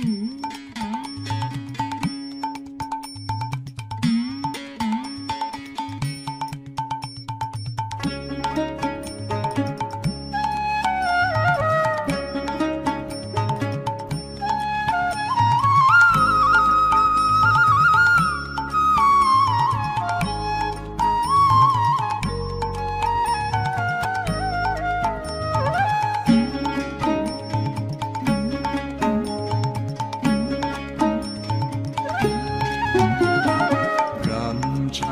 গ্রাম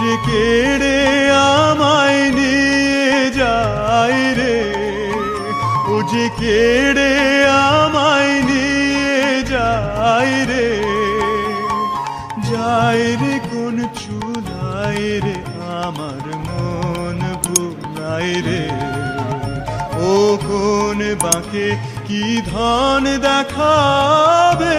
যে কেড়ে আমায় নিয়ে যায় রে। ও যে কেড়ে আমায় নিয়ে যায় রে। যায় রে কোন চুলাই রে, আমার মন ভুলাই রে। ও কোন বাঁকে কি ধন দেখাবে?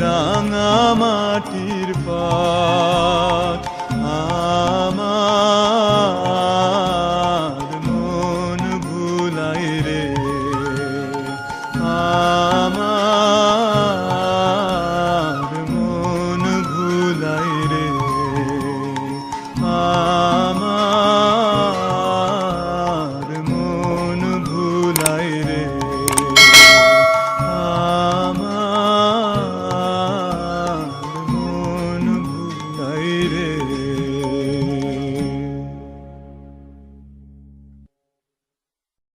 ranga mati